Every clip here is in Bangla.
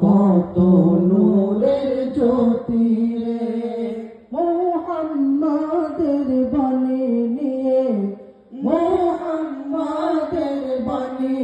কত নূরের জ্যোতি রে। মোহাম্মদের বাণী নিয়ে মোহাম্মদের বাণী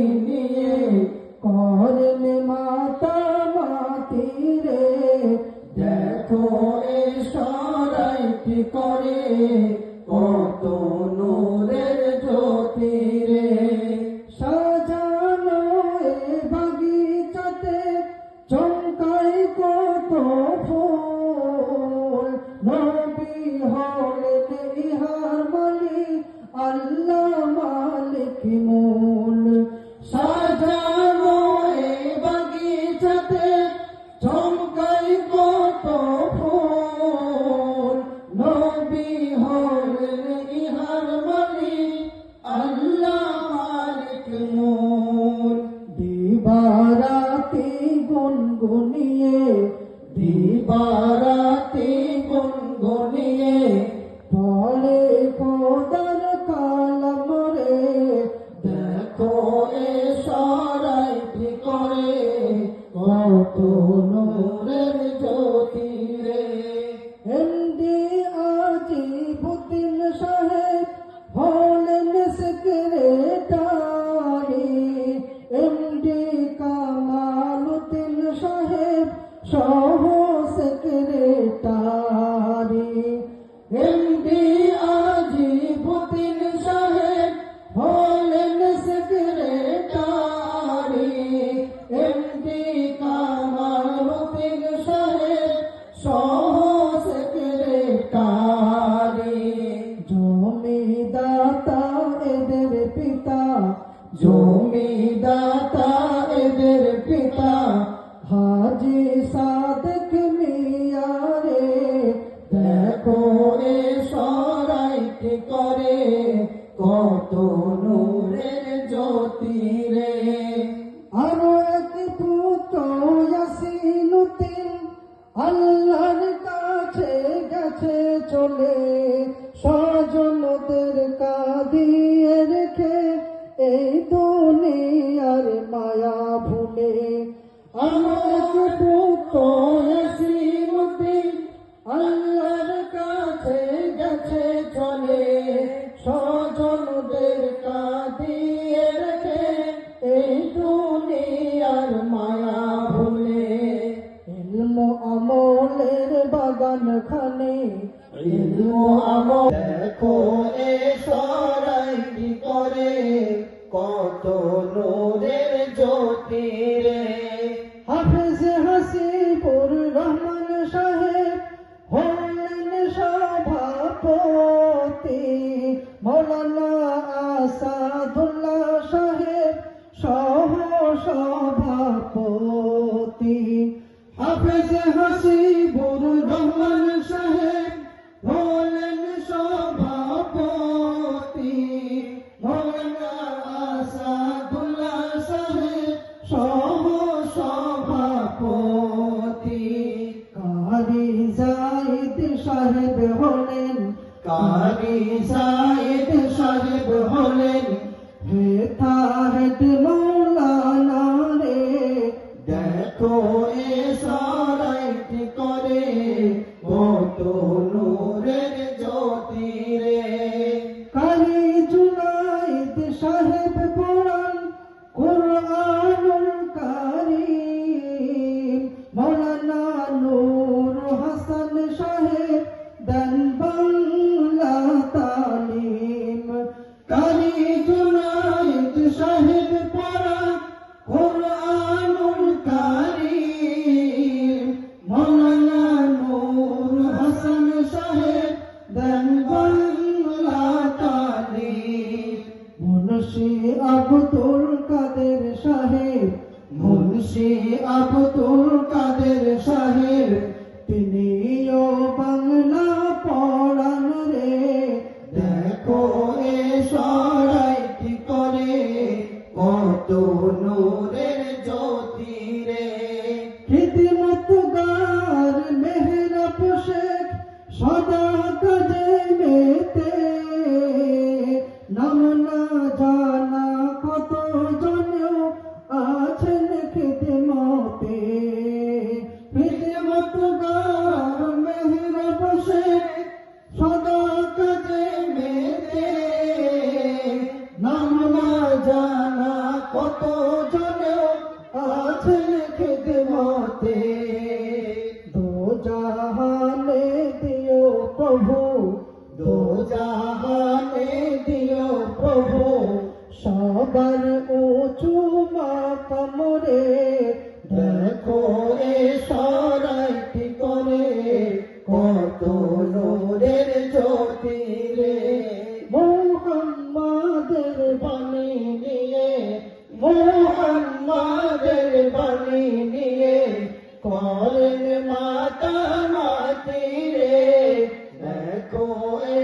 দিবারাতে গুনগুনিয়ে দিবারাতে গুনগুনিয়ে পড়ে কোদার কালাম রে দেখো এ করে কত One আমার পুতো নসিমুদ্দিন আল্লাহর কাছে গেছে চলে স্বজনদের কাঁদিয়ে এই দুনিয়ার মায়া ভুলে ইলম আমলের বাগান খানে ইলম সহ সভাপতি হাফেজ হাসিবুর রহমান সাহেব হলেন সভাপতি মৌলানা আসাদুল্লাহ সাহেব সহ সভাপতি কারি সাহেব হলেন কারি সাহেব মুন্সি আবুতুল কাদের সাহেব মুন্সি আবুতুল কাদের সাহেব কত জনে আছেন খেতে মতে দো জাহানে দিও প্রভু, দো জাহানে দিও প্রভু, সবার উঁচু মাতামরে দেখো এ নোরের জ্যোতি। মাতি রে দেখো এ